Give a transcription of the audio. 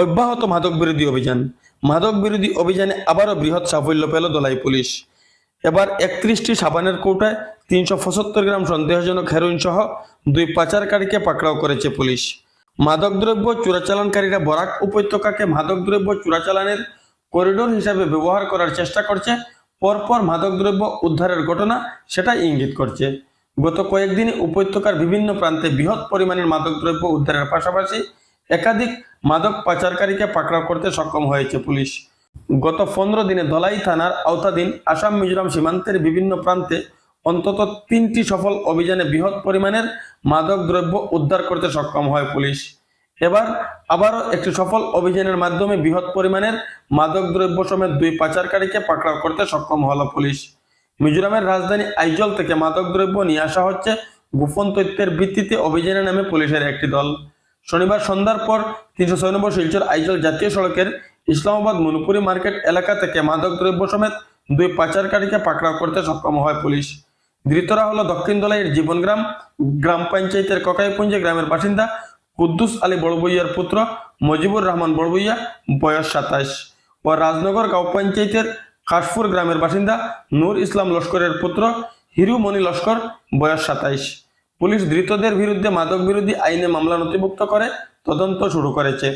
অব্যাহত মাদক বিরোধী অভিযান। মাদক বিরোধী অভিযানে আবারও বৃহৎ সাফল্য পেল দলাই পুলিশ। এবার একত্রিশটি সাবানের কৌটায় তিনশো পঁচাত্তর গ্রাম সন্দেহজনক হেরোইন সহ দুই পাচারকারীকে পাকড়াও করেছে পুলিশ। মাদকদ্রব্য চোরাচালানকারীরা বরাক উপত্যকাকে মাদকদ্রব্য চোরাচালানের করিডোর হিসাবে ব্যবহার করার চেষ্টা করছে। পরপর মাদকদ্রব্য উদ্ধারের ঘটনা সেটা ইঙ্গিত করছে। গত কয়েকদিনে উপত্যকার বিভিন্ন প্রান্তে বৃহৎ পরিমাণের মাদকদ্রব্য উদ্ধারের পাশাপাশি একাধিক মাদক পাচারকারীকে পাকড়াও করতে সক্ষম হয়েছে পুলিশ। গত পনেরো দিনে ধলাই থানার আওতাধীন আসাম মিজোরাম সীমান্তের বিভিন্ন প্রান্তে অন্তত তিনটি সফল অভিযানে বৃহৎ পরিমাণের মাদক দ্রব্য উদ্ধার করতে সক্ষম হয় পুলিশ। এবার আবারও একটি সফল অভিযানের মাধ্যমে বৃহৎ পরিমাণের মাদক দ্রব্য সমেত দুই পাচারকারীকে পাকড়াও করতে সক্ষম হলো পুলিশ। মিজোরামের রাজধানী আইজল থেকে মাদক দ্রব্য নিয়ে আসা হচ্ছে গোপন তথ্যের ভিত্তিতে অভিযানে নামে পুলিশের একটি দল। শনিবার সন্ধ্যার পর তিনশো ছয় নম্বর শিলচর আইজল জাতীয় সড়কের ইসলামাবাদ মনুপুরি মার্কেট এলাকা থেকে মাদক দ্রব্য সমেত দুই পাচারকারীকে পাকড়াও করতে সক্ষম হয় পুলিশ। ধৃতরা হলো দক্ষিণ দলাইয়ের জীবনগ্রাম, গ্রাম পঞ্চায়েতের ককাইপুঞ্জে গ্রামের বাসিন্দা কুদ্দুস আলী বড়বইয়ার পুত্র মজিবুর রহমান বড়বইয়া, বয়স সাতাশ। ও রাজনগর গাঁও পঞ্চায়েতের কাশপুর গ্রামের বাসিন্দা নূর ইসলাম লস্করের পুত্র হিরুমণি লস্কর, বয়স সাতাইশ পুলিশ ধৃতদের বিরুদ্ধে মাদক বিরোধী আইনে মামলা নথিভুক্ত করে তদন্ত শুরু করেছে।